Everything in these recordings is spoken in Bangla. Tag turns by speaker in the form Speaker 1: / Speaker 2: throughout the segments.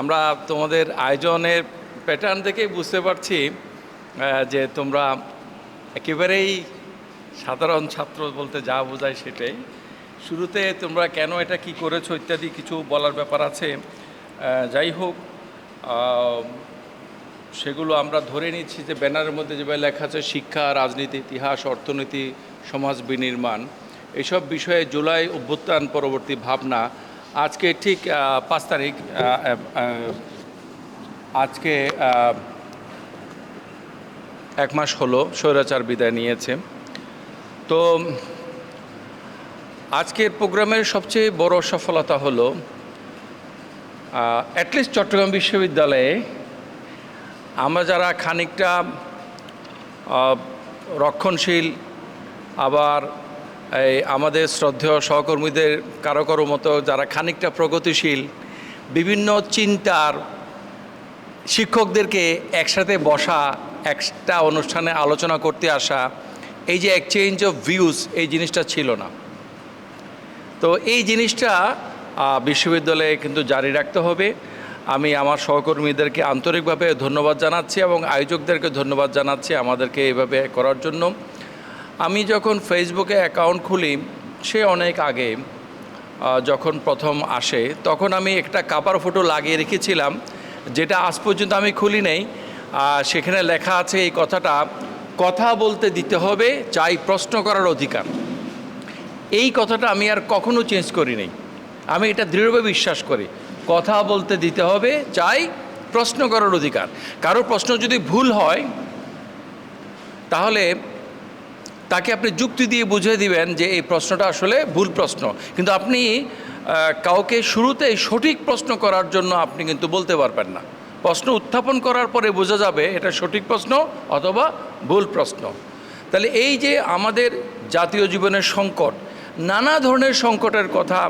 Speaker 1: আমরা তোমাদের আয়োজনের প্যাটার্ন দেখেই বুঝতে পারছি যে তোমরা একেবারেই সাধারণ ছাত্র বলতে যা বোঝায় সেটাই। শুরুতে তোমরা কেন এটা কি করেছ ইত্যাদি কিছু বলার ব্যাপার আছে। যাই হোক সেগুলো আমরা ধরে নিচ্ছি যে ব্যানারের মধ্যে যেভাবে লেখা আছে, শিক্ষা, রাজনীতি, ইতিহাস, অর্থনীতি, সমাজ বিনির্মাণ এইসব বিষয়ে জুলাই অভ্যুত্থান পরবর্তী ভাবনা আজকে ঠিক পাঁচ তারিখ আজকে এক মাস হলো স্বৈরাচার বিদায় নিয়েছে। তো আজকের প্রোগ্রামের সবচেয়ে বড় সফলতা হলো অ্যাটলিস্ট চট্টগ্রাম বিশ্ববিদ্যালয়ে আমরা যারা খানিকটা রক্ষণশীল, আবার এই আমাদের শ্রদ্ধেয় সহকর্মীদের কারও কারও মতো যারা খানিকটা প্রগতিশীল, বিভিন্ন চিন্তার শিক্ষকদেরকে একসাথে বসা, একটা অনুষ্ঠানে আলোচনা করতে আসা, এই যে এক্সচেঞ্জ অফ ভিউজ এই জিনিসটা ছিল না। তো এই জিনিসটা বিশ্ববিদ্যালয়ে কিন্তু জারি রাখতে হবে। আমি আমার সহকর্মীদেরকে আন্তরিকভাবে ধন্যবাদ জানাচ্ছি এবং আয়োজকদেরকে ধন্যবাদ জানাচ্ছি আমাদেরকে এইভাবে করার জন্য। আমি যখন ফেসবুকে অ্যাকাউন্ট খুলি, সে অনেক আগে যখন প্রথম আসে, তখন আমি একটা কাপার ফটো লাগিয়ে রেখেছিলাম, যেটা আজ পর্যন্ত আমি খুলি নেই। সেখানে লেখা আছে এই কথাটা, কথা বলতে দিতে হবে, চাই প্রশ্ন করার অধিকার। এই কথাটা আমি আর কখনো চেঞ্জ করি নাই। আমি এটা দৃঢ়ভাবে বিশ্বাস করি। কথা বলতে দিতে হবে, চাই প্রশ্ন করার অধিকার। কারও প্রশ্ন যদি ভুল হয়, তাহলে তাকে আপনি যুক্তি দিয়ে বুঝিয়ে দিবেন যে এই প্রশ্নটা আসলে ভুল প্রশ্ন। কিন্তু আপনি কাউকে শুরুতেই সঠিক প্রশ্ন করার জন্য আপনি কিন্তু বলতে পারবেন না। প্রশ্ন উত্থাপন করার পরে বোঝা যাবে এটা সঠিক প্রশ্ন অথবা ভুল প্রশ্ন। তাহলে এই যে আমাদের জাতীয় জীবনের সংকট, নানা ধরনের সংকটের কথা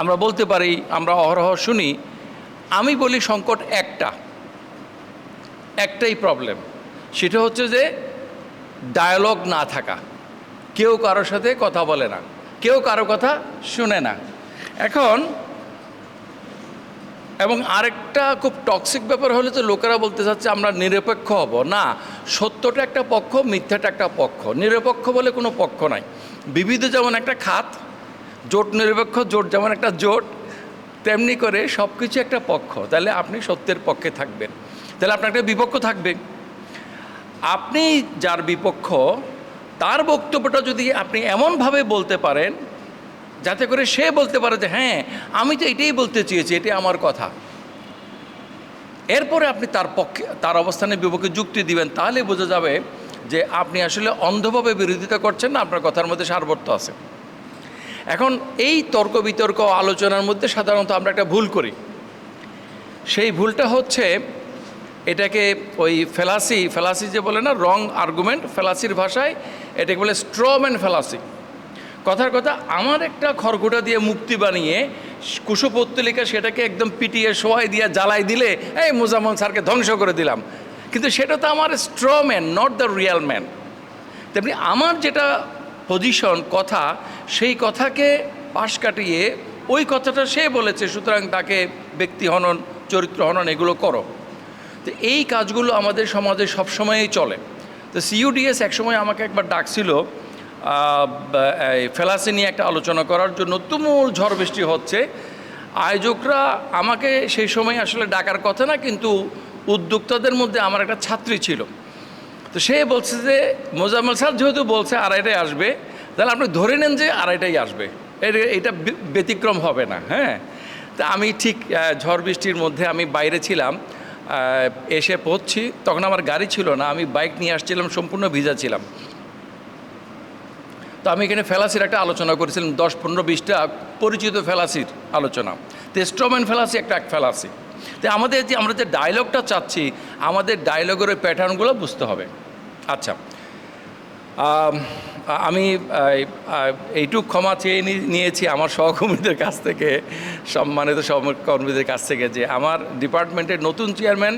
Speaker 1: আমরা বলতে পারি, আমরা অহরহ শুনি। আমি বলি সংকট একটা। একটাই প্রবলেম সেটা হচ্ছে যে ডায়ালগ না থাকা। কেউ কারোর সাথে কথা বলে না। কেউ কারও কথা শুনে না। এখন, এবং আরেকটা খুব টক্সিক ব্যাপার হলে তো লোকেরা বলতে চাচ্ছে আমরা নিরপেক্ষ হব। না, সত্যটা একটা পক্ষ, মিথ্যাটা একটা পক্ষ। নিরপেক্ষ বলে কোনো পক্ষ নাই। বিবিধ যেমন একটা খাত, জোট নিরপেক্ষ, জোট যেমন একটা জোট, তেমনি করে সব কিছু একটা পক্ষ। তাহলে আপনি সত্যের পক্ষে থাকবেন। তাহলে আপনার একটা বিপক্ষ থাকবে। আপনি যার বিপক্ষ, তার বক্তব্যটা যদি আপনি এমনভাবে বলতে পারেন, যাতে করে সে বলতে পারে যে হ্যাঁ আমি তো এটাই বলতে চেয়েছি, এটাই আমার কথা। এরপরে আপনি তার পক্ষে, তার অবস্থানের বিপক্ষে যুক্তি দিবেন, তাহলে বোঝা যাবে যে আপনি আসলে অন্ধভাবে বিরোধিতা করছেন না, আপনার কথার মধ্যে সারবর্ত আছে। এখন এই তর্ক বিতর্ক আলোচনার মধ্যে সাধারণত আমরা একটা ভুল করি। সেই ভুলটা হচ্ছে এটাকে ওই ফেলাসি ফেলাসি যে বলে না রং আর্গুমেন্ট ফেলাসির ভাষায় এটাকে বলে স্ট্রম্যান ফেলাসি কথার কথা, আমার একটা খড়গোটা দিয়ে মুক্তি বানিয়ে কুশপত্তলিকা সেটাকে একদম পিটিয়ে শোয়াই দিয়ে, জ্বালাই দিলে, এই মোজাম্মল স্যারকে ধ্বংস করে দিলাম। কিন্তু সেটা তো আমার straw man not the real man তেমনি আমার যেটা পজিশন কথা, সেই কথাকে পাশ কাটিয়ে ওই কথাটা সে বলেছে, সুতরাং তাকে ব্যক্তি হনন, চরিত্র হনন, এগুলো করো। তো এই কাজগুলো আমাদের সমাজে সবসময়ই চলে। তো সিইউডিএস একসময় আমাকে একবার ডাকছিল ফেলাসি নিয়ে একটা আলোচনা করার জন্য, তুমুল ঝড় বৃষ্টি হচ্ছে। আয়োজকরা আমাকে সেই সময় আসলে ডাকার কথা না, কিন্তু উদ্যোক্তাদের মধ্যে আমার একটা ছাত্রী ছিল। তো সে বলছে যে, মোজাম্মেল স্যার যেহেতু বলছে আড়াইটায় আসবে, তাহলে আপনি ধরে নেন যে আড়াইটাই আসবে। এটা ব্যতিক্রম হবে না হ্যাঁ? তা আমি ঠিক ঝড় বৃষ্টির মধ্যে আমি বাইরে ছিলাম। এসে পড়ছি, তখন আমার গাড়ি ছিল না, আমি বাইক নিয়ে আসছিলাম, সম্পূর্ণ ভিজা ছিলাম। তো আমি এখানে ফেলাসির একটা আলোচনা করেছিলাম, দশ পনেরো বিশটা পরিচিত ফেলাসির আলোচনা। তো স্ট্রোম্যান ফেলাসি একটা এক ফেলাসি। তো আমাদের যে, আমরা যে ডায়লগটা চাচ্ছি, আমাদের ডায়লগের ওই প্যাটার্নগুলো বুঝতে হবে। আচ্ছা আম, এইটুক ক্ষমা চেয়ে নিয়েছি আমার সহকর্মীদের কাছ থেকে সম্মানিত সহকর্মীদের কাছ থেকে যে আমার ডিপার্টমেন্টের নতুন চেয়ারম্যান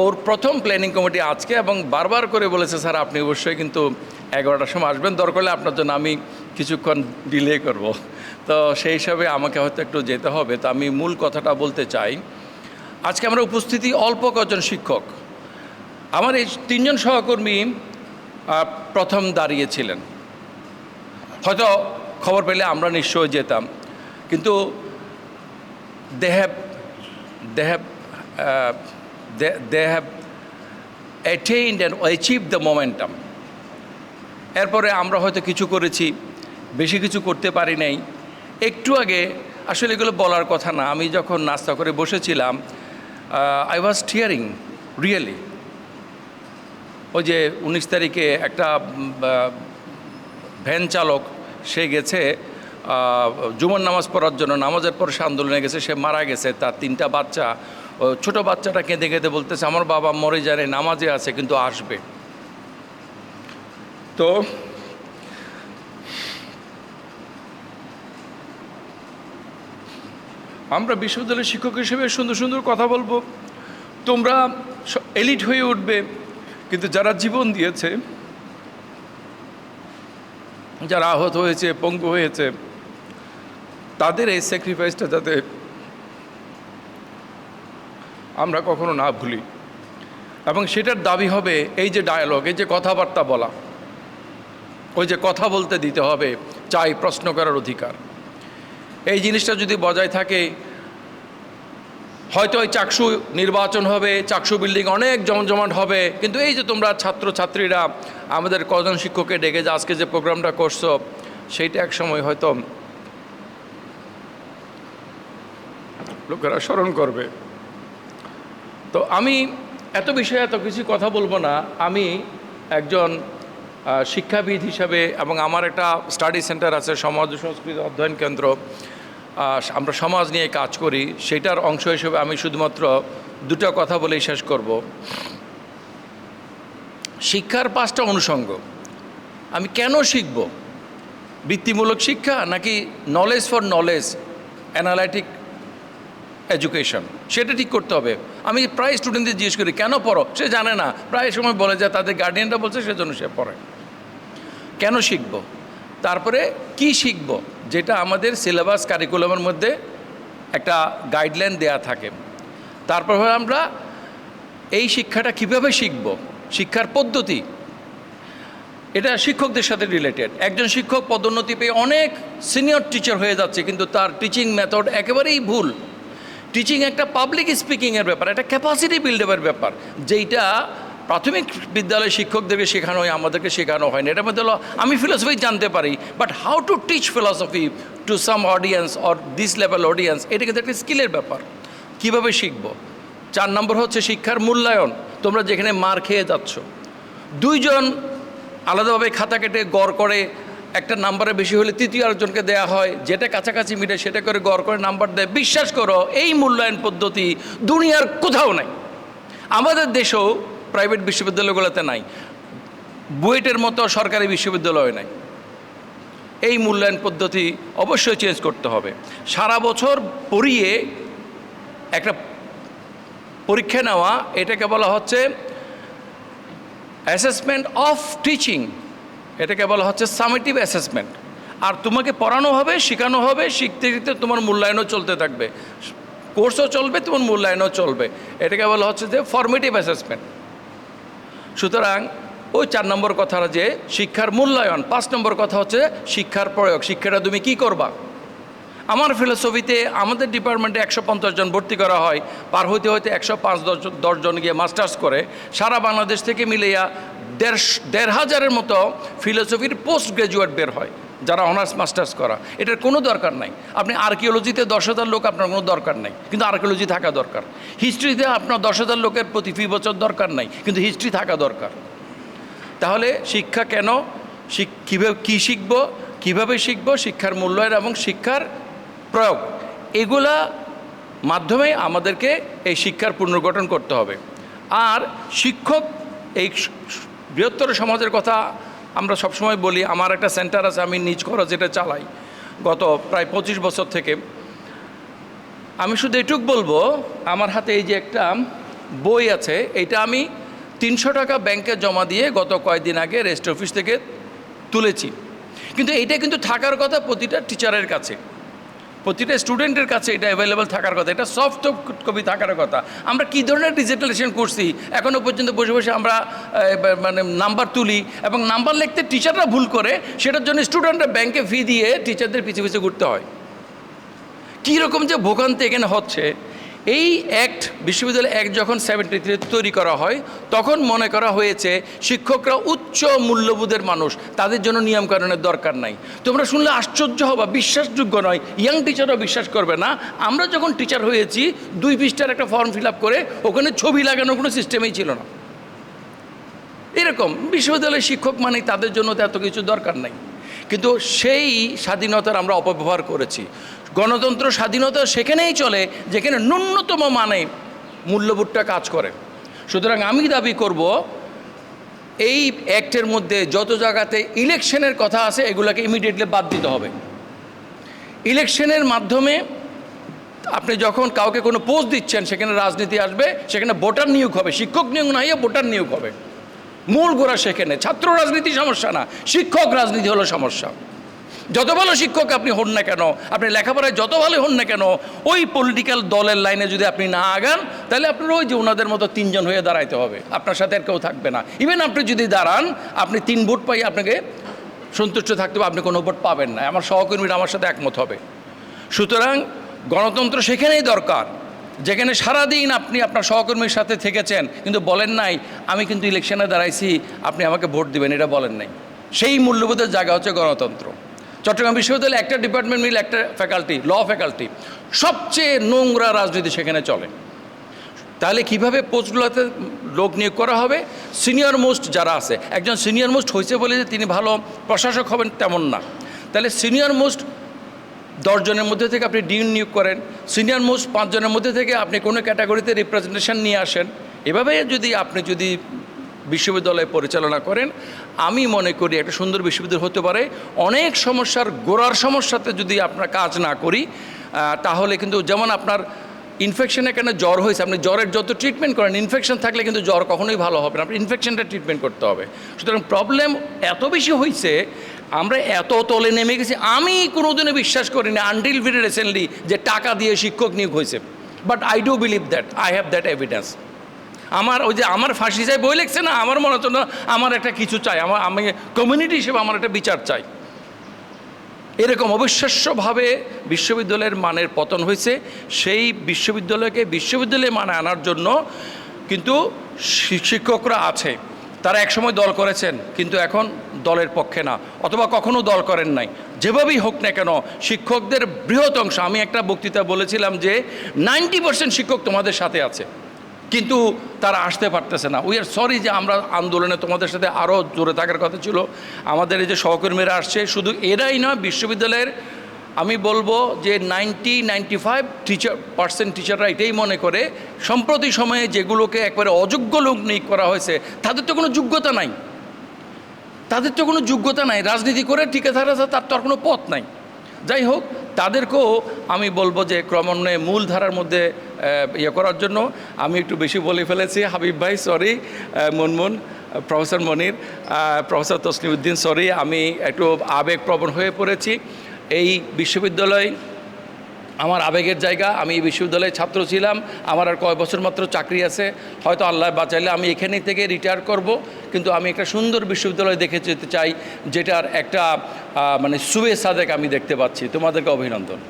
Speaker 1: ওর প্রথম প্ল্যানিং কমিটি আজকে এবং বারবার করে বলেছে স্যার আপনি অবশ্যই কিন্তু এগারোটার সময় আসবেন। দরকার আপনার জন্য আমি কিছুক্ষণ ডিলে করব। তো সেই হিসাবে আমাকে হয়তো একটু যেতে হবে। তো আমি মূল কথাটা বলতে চাই আজকে আমরা উপস্থিতি অল্প কজন শিক্ষক। আমার এই তিনজন সহকর্মী প্রথম দাঁড়িয়েছিলেন। হয়তো খবর পেলে আমরা নিশ্চয় যেতাম। কিন্তু they have they have they have attained and achieve the momentum এরপরে আমরা হয়তো কিছু করেছি, বেশি কিছু করতে পারি নাই। একটু আগে, আসলে এগুলো বলার কথা না, আমি যখন নাস্তা করে বসেছিলাম আই ওয়াজ টিয়ারিং রিয়েলি ওই যে উনিশ তারিখে একটা ভ্যান চালক, সে গেছে জুমার নামাজ পড়ার জন্য, নামাজের পর সে আন্দোলনে গেছে, সে মারা গেছে, তার তিনটা বাচ্চা ছোট বাচ্চাটা কেঁদে কেঁদে বলতেছে, আমার বাবা মরে যায় নামাজে আছে, কিন্তু আসবে। তো আমরা বিশ্ববিদ্যালয়ের শিক্ষক হিসেবে সুন্দর সুন্দর কথা বলব। তোমরা এলিট হয়ে উঠবে। কিন্তু যারা জীবন দিয়েছে, যারা আহত হয়েছে, পঙ্গু হয়েছে, তাদের এই স্যাক্রিফাইসটা যাতে আমরা কখনো না ভুলি। এবং সেটার দাবি হবে এই যে ডায়ালগ এই যে কথাবার্তা বলা, ওই যে কথা বলতে দিতে হবে, চাই প্রশ্ন করার অধিকার। এই জিনিসটা যদি বজায় থাকে হয়তো ওই চাকসু নির্বাচন হবে, চাকসু বিল্ডিং অনেক জমজমাট হবে, কিন্তু এই যে তোমরা ছাত্র ছাত্রীরা আমাদের কজন শিক্ষককে ডেকে যে আজকে যে প্রোগ্রামটা করছ, সেইটা এক সময় হয়তো লোকেরা স্মরণ করবে। তো আমি এত বিষয়ে এত কিছু কথা বলব না। আমি একজন শিক্ষাবিদ হিসাবে এবং আমার একটা স্টাডি সেন্টার আছে, সমাজ সংস্কৃতি অধ্যয়ন কেন্দ্র। আমরা সমাজ নিয়ে কাজ করি, সেটার অংশ হিসেবে আমি শুধুমাত্র দুটো কথা বলেই শেষ করব। শিক্ষার পাঁচটা অনুষঙ্গ। আমি কেন শিখব? বৃত্তিমূলক শিক্ষা নাকি knowledge for knowledge analytic education সেটা ঠিক করতে হবে। আমি প্রায় স্টুডেন্টদের জিজ্ঞেস করি, কেন পড়ো? সে জানে না। প্রায় সময় বলে যে, তাদের গার্ডিয়ানরা বলছে, সেজন্য সে পড়ে। কেন শিখব? তারপরে কি শিখব? যেটা আমাদের সিলেবাস কারিকুলামের মধ্যে একটা গাইডলাইন দেয়া থাকে। তারপর আমরা এই শিক্ষাটা কীভাবে শিখব? শিক্ষার পদ্ধতি। এটা শিক্ষকদের সাথে রিলেটেড একজন শিক্ষক পদোন্নতি পেয়ে অনেক সিনিয়র টিচার হয়ে যাচ্ছে, কিন্তু তার টিচিং মেথড একেবারেই ভুল। টিচিং একটা পাবলিক স্পিকিংয়ের ব্যাপার, একটা ক্যাপাসিটি বিল্ডআপের ব্যাপার, যেইটা প্রাথমিক বিদ্যালয়ের শিক্ষকদেরকে শেখানো হয়, আমাদেরকে শেখানো হয় না এটার মধ্যে হলো, আমি ফিলোসফি জানতে পারি but how to teach philosophy to some audience or this level audience এটা কিন্তু একটা স্কিলের ব্যাপার। কীভাবে শিখব? চার নম্বর হচ্ছে শিক্ষার মূল্যায়ন। তোমরা যেখানে মার খেয়ে যাচ্ছ। দুইজন আলাদাভাবে খাতা কেটে গড় করে, একটা নাম্বারে বেশি হলে তৃতীয় আরেকজনকে দেওয়া হয়, যেটা কাছাকাছি মিটে সেটা করে গড় করে নাম্বার দেয়। বিশ্বাস করো, এই মূল্যায়ন পদ্ধতি দুনিয়ার কোথাও নাই। আমাদের দেশেও প্রাইভেট বিশ্ববিদ্যালয়গুলোতে নাই। বুয়েটের মতো সরকারি বিশ্ববিদ্যালয় নাই। এই মূল্যায়ন পদ্ধতি অবশ্যই চেঞ্জ করতে হবে। সারা বছর পড়িয়ে একটা পরীক্ষা নেওয়া, এটাকে বলা হচ্ছে অ্যাসেসমেন্ট অফ টিচিং এটাকে বলা হচ্ছে সামেটিভ অ্যাসেসমেন্ট আর তোমাকে পড়ানো হবে, শেখানো হবে, শিখতে শিখতে তোমার মূল্যায়নও চলতে থাকবে। কোর্সও চলবে, তোমার মূল্যায়নও চলবে। এটাকে বলা হচ্ছে যে ফর্মেটিভ অ্যাসেসমেন্ট সুতরাং ওই চার নম্বর কথা যে শিক্ষার মূল্যায়ন, পাঁচ নম্বর কথা হচ্ছে শিক্ষার প্রয়োগ। শিক্ষাটা তুমি কি করবা? আমার ফিলোসফিতে আমাদের ডিপার্টমেন্টে একশো পঞ্চাশ জন ভর্তি করা হয়, পার হইতে হইতে একশো পাঁচ দশজন দশজন গিয়ে মাস্টার্স করে। সারা বাংলাদেশ থেকে মিলিয়া দেড় দেড় হাজারের মতো ফিলোসফির পোস্ট গ্রাজুয়েট বের হয়। যারা অনার্স মাস্টার্স করা, এটার কোনো দরকার নাই। আপনি আর্কিওলজিতে দশ হাজার লোক, আপনার কোনো দরকার নাই। কিন্তু আর্কিওলজি থাকা দরকার। হিস্ট্রিতে আপনার দশ হাজার লোকের প্রতি ফি বছর দরকার নাই, কিন্তু হিস্ট্রি থাকা দরকার। তাহলে শিক্ষা কেন? কীভাবে, কী শিখব? কীভাবে শিখব? শিক্ষার মূল্যায়ন এবং শিক্ষার প্রয়োগ। এগুলা মাধ্যমে আমাদেরকে এই শিক্ষার পুনর্গঠন করতে হবে। আর শিক্ষক, এই বৃহত্তর সমাজের কথা আমরা সবসময় বলি, আমার একটা সেন্টার আছে, আমি নিজ খরচ যেটা চালাই। গত প্রায় পঁচিশ বছর থেকে। আমি শুধু এটুক বলব, আমার হাতে এই যে একটা বই আছে এটা আমি তিনশো টাকা ব্যাংকে জমা দিয়ে গত কয়েকদিন আগে রেস্ট অফিস থেকে তুলেছি। কিন্তু এইটা কিন্তু থাকার কথা প্রতিটা টিচারের কাছে। প্রতিটা স্টুডেন্টের কাছে এটা অ্যাভেলেবেল থাকার কথা, এটা সফট কপি থাকার কথা। আমরা কী ধরনের ডিজিটালাইজেশন করছি? এখনও পর্যন্ত বসে বসে আমরা মানে নাম্বার তুলি এবং নাম্বার লিখতে টিচাররা ভুল করে, সেটার জন্য স্টুডেন্টরা ব্যাংকে ফি দিয়ে টিচারদের পিছিয়ে পিছিয়ে ঘুরতে হয়। কীরকম যে ভোগান্তি এখানে হচ্ছে এই অ্যাক্ট বিশ্ববিদ্যালয় অ্যাক্ট যখন সেভেন্টি থ্রি তৈরি করা হয়, তখন মনে করা হয়েছে শিক্ষকরা উচ্চ মূল্যবোধের মানুষ, তাদের জন্য নিয়মকানুনের দরকার নাই। তোমরা শুনলে আশ্চর্য হবা, বিশ্বাসযোগ্য নয় ইয়াং টিচারও বিশ্বাস করবে না। আমরা যখন টিচার হয়েছি, দুই পৃষ্ঠার একটা ফর্ম ফিল আপ করে, ওখানে ছবি লাগানোর কোনো সিস্টেমেই ছিল না। এরকম, বিশ্ববিদ্যালয়ের শিক্ষক মানে তাদের জন্য তো এত কিছু দরকার নাই। কিন্তু সেই স্বাধীনতার আমরা অপব্যবহার করেছি। গণতন্ত্র, স্বাধীনতা সেখানেই চলে, যেখানে ন্যূনতম মানে মূল্যবোধটা কাজ করে। সুতরাং আমি দাবি করব, এই অ্যাক্টের মধ্যে যত জায়গাতে ইলেকশনের কথা আছে, এগুলোকে ইমিডিয়েটলি বাদ দিতে হবে। ইলেকশনের মাধ্যমে আপনি যখন কাউকে কোনো পোস্ট দিচ্ছেন, সেখানে রাজনীতি আসবে, সেখানে ভোটার নিয়োগ হবে, শিক্ষক নিয়োগ না হয়ে ভোটার নিয়োগ হবে। মূল গোড়া সেখানে। ছাত্র রাজনীতি সমস্যা না, শিক্ষক রাজনীতি হলো সমস্যা। যত ভালো শিক্ষক আপনি হন না কেন আপনি লেখাপড়ায় যত ভালো হন না কেন, ওই পলিটিক্যাল দলের লাইনে যদি আপনি না আগান, তাহলে আপনার ওই যে ওনাদের মতো তিনজন হয়ে দাঁড়াইতে হবে। আপনার সাথে আর কেউ থাকবে না। ইভেন আপনি যদি দাঁড়ান, আপনি তিন ভোট পাই আপনাকে সন্তুষ্ট থাকতে হবে, আপনি কোনো ভোট পাবেন না। আমার সহকর্মীরা আমার সাথে একমত হবে। সুতরাং গণতন্ত্র সেখানেই দরকার, যেখানে সারাদিন আপনি আপনার সহকর্মীর সাথে থেকেছেন, কিন্তু বলেন নাই, আমি কিন্তু ইলেকশনে দাঁড়াইছি, আপনি আমাকে ভোট দিবেন। এটা বলেন নাই। সেই মূল্যবোধের জায়গা হচ্ছে গণতন্ত্র। চট্টগ্রাম বিশ্ববিদ্যালয়ে একটা ডিপার্টমেন্ট মিলে একটা ফ্যাকাল্টি ল ফ্যাকাল্টি সবচেয়ে নোংরা রাজনীতি সেখানে চলে। তাহলে কীভাবে পোস্টগুলোতে লোক নিয়োগ করা হবে? সিনিয়র মোস্ট যারা আছে, একজন সিনিয়র মোস্ট হয়েছে বলে যে তিনি ভালো প্রশাসক হবেন তেমন না। তাহলে সিনিয়র মোস্ট দশজনের মধ্যে থেকে আপনি ডিন নিয়োগ করেন সিনিয়র মোস্ট পাঁচজনের মধ্যে থেকে আপনি কোনো ক্যাটাগরিতে রিপ্রেজেন্টেশন নিয়ে আসেন। এভাবে যদি আপনি যদি বিশ্ববিদ্যালয় পরিচালনা করেন। আমি মনে করি একটা সুন্দর বিশ্ববিদ্যালয় হতে পারে। অনেক সমস্যার গোড়ার সমস্যাতে যদি আপনার কাজ না করি তাহলে কিন্তু যেমন আপনার ইনফেকশনে কেন জ্বর হয়েছে, আপনি জ্বরের যত ট্রিটমেন্ট করেন ইনফেকশন থাকলে কিন্তু জ্বর কখনোই ভালো হবে না। আপনি ইনফেকশনটা ট্রিটমেন্ট করতে হবে। সুতরাং প্রবলেম এত বেশি হয়েছে আমরা এত তলে নেমে গেছি, আমি কোনোদিনও বিশ্বাস করি করিনি আনটিল ভেরি রিসেন্টলি যে টাকা দিয়ে শিক্ষক নিয়োগ হয়েছে। But I do believe that I have that evidence আমার ওই যে আমার ফাঁসি চাই বই লিখছে না, আমার মনে হচ্ছে না আমার একটা কিছু চাই। আমার, আমি কমিউনিটি হিসেবে আমার একটা বিচার চাই। এরকম অবিশ্বাস্যভাবে বিশ্ববিদ্যালয়ের মানের পতন হয়েছে। সেই বিশ্ববিদ্যালয়কে বিশ্ববিদ্যালয়ে মানে আনার জন্য কিন্তু শিক্ষকরা আছে। তারা একসময় দল করেছেন, কিন্তু এখন দলের পক্ষে না, অথবা কখনো দল করেন নাই। যেভাবেই হোক না কেন, শিক্ষকদের বৃহৎ অংশ, আমি একটা বক্তৃতা বলেছিলাম যে, নাইনটি পার্সেন্ট শিক্ষক তোমাদের সাথে আছে। কিন্তু তারা আসতে পারতেছে না। উই আর সরি যে আমরা আন্দোলনে তোমাদের সাথে আরও জোরে থাকার কথা ছিল। আমাদের এই যে সহকর্মীরা আসছে, শুধু এরাই নয়, বিশ্ববিদ্যালয়ের, আমি বলব যে ninety ninety five teacher percent টিচাররা এটাই মনে করে, সম্প্রতি সময়ে যেগুলোকে একবারে অযোগ্য লোক নিয়োগ করা হয়েছে, তাদের তো কোনো যোগ্যতা নাই। তাদের তো কোনো যোগ্যতা নাই। রাজনীতি করে টিকে থাকা তার তো আর কোনো পথ নাই। যাই হোক তাদেরকেও আমি বলব যে ক্রমান্বয়ে মূল ধারার মধ্যে ইয়ে করার জন্য। আমি একটু বেশি বলে ফেলেছি। হাবিব ভাই sorry Munmun professor Monir professor Tasliuddin sorry আমি একটু আবেগপ্রবণ হয়ে পড়েছি। এই বিশ্ববিদ্যালয় আমার আবেগের জায়গা, আমি এই বিশ্ববিদ্যালয়ে ছাত্র ছিলাম, আমার আর কয় বছর মাত্র চাকরি আছে, হয়তো আল্লাহ বাঁচাইলে আমি এখানে থেকে রিটায়ার করব, কিন্তু আমি একটা সুন্দর বিশ্ববিদ্যালয় দেখে যেতে চাই, যেটার একটা মানে সুবে সাদেক আমি দেখতে পাচ্ছি। তোমাদেরকে অভিনন্দন।